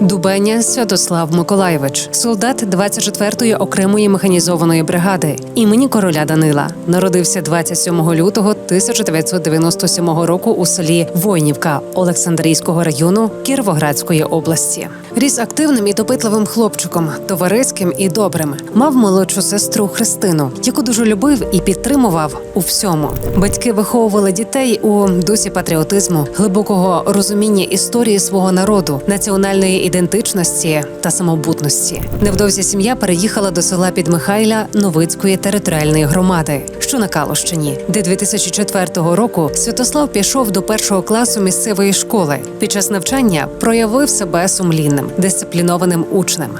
Дубеня Святослав Миколаєвич, солдат 24-ї окремої механізованої бригади імені короля Данила, народився 27 лютого 1997 року у селі Войнівка Олександрійського району Кіровоградської області. Ріс активним і допитливим хлопчиком, товариським і добрим. Мав молодшу сестру Христину, яку дуже любив і підтримував у всьому. Батьки виховували дітей у дусі патріотизму, глибокого розуміння історії свого народу, національної ідентичності та самобутності. Невдовзі сім'я переїхала до села Підмихайля Новицької територіальної громади, що на Калущині, де 2004 року Святослав пішов до першого класу місцевої школи. Під час навчання проявив себе сумлінним, дисциплінованим учнем,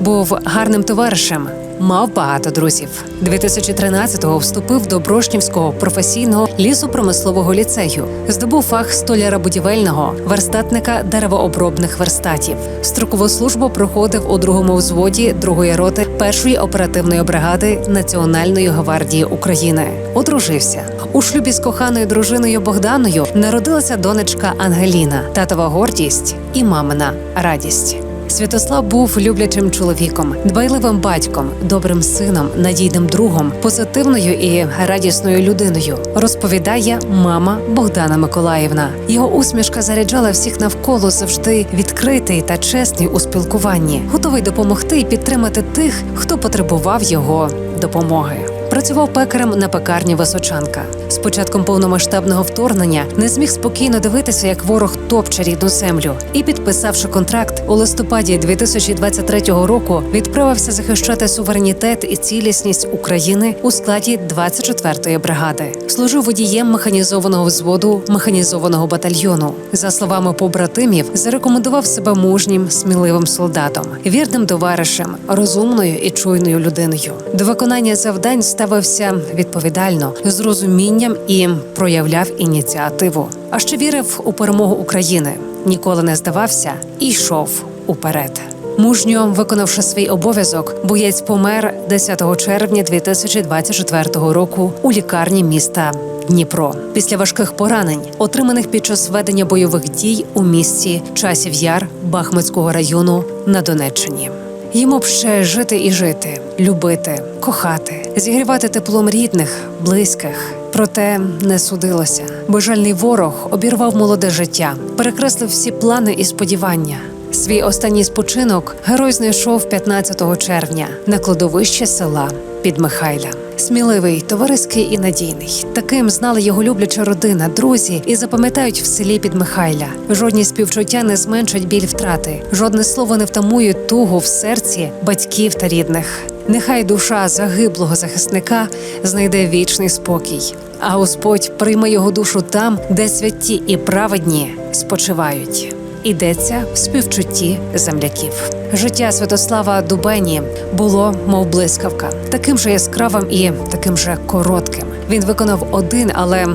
був гарним товаришем. Мав багато друзів. 2013-го вступив до Брошнівського професійного лісопромислового ліцею. Здобув фах столяра будівельного, верстатника деревообробних верстатів. Строкову службу проходив у другому взводі другої роти першої оперативної бригади Національної гвардії України. Одружився у шлюбі з коханою дружиною Богданою. Народилася донечка Ангеліна, татова гордість і мамина радість. Святослав був люблячим чоловіком, дбайливим батьком, добрим сином, надійним другом, позитивною і радісною людиною. Розповідає мама Богдана Миколаївна. Його усмішка заряджала всіх навколо завжди відкритий та чесний у спілкуванні, готовий допомогти і підтримати тих, хто потребував його допомоги. Працював пекарем на пекарні Височанка. З початком повномасштабного вторгнення не зміг спокійно дивитися, як ворог топче рідну землю, і, підписавши контракт у листопаді 2023 року, відправився захищати суверенітет і цілісність України у складі 24-ї бригади. Служив водієм механізованого взводу механізованого батальйону. За словами побратимів, зарекомендував себе мужнім, сміливим солдатом, вірним товаришем, розумною і чуйною людиною. До виконання завдань ставився відповідально з розумінням і проявляв ініціативу. А ще вірив у перемогу України, ніколи не здавався і йшов уперед. Мужньо виконавши свій обов'язок, боєць помер 10 червня 2024 року у лікарні міста Дніпро після важких поранень, отриманих під час ведення бойових дій у місті Часів Яр Бахмутського району на Донеччині. Б ще жити і жити, любити, кохати, зігрівати теплом рідних, близьких. Проте не судилося. Божальний ворог обірвав молоде життя, перекреслив всі плани і сподівання. Свій останній спочинок герой знайшов 15 червня на кладовище села Підмихайля. Сміливий, товариський і надійний. Таким знали його любляча родина, друзі і запам'ятають в селі Підмихайля. Жодні співчуття не зменшать біль втрати, жодне слово не втамує тугу в серці батьків та рідних. Нехай душа загиблого захисника знайде вічний спокій, а Господь прийме його душу там, де святі і праведні спочивають. Ідеться в співчутті земляків. Життя Святослава Дубені було, мов блискавка, таким же яскравим і таким же коротким. Він виконав один, але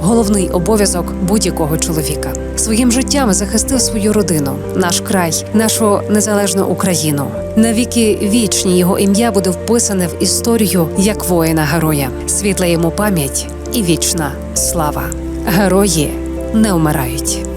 головний обов'язок будь-якого чоловіка. Своїм життям захистив свою родину, наш край, нашу незалежну Україну. Навіки вічні його ім'я буде вписане в історію як воїна героя. Світла йому пам'ять і вічна слава. Герої не вмирають.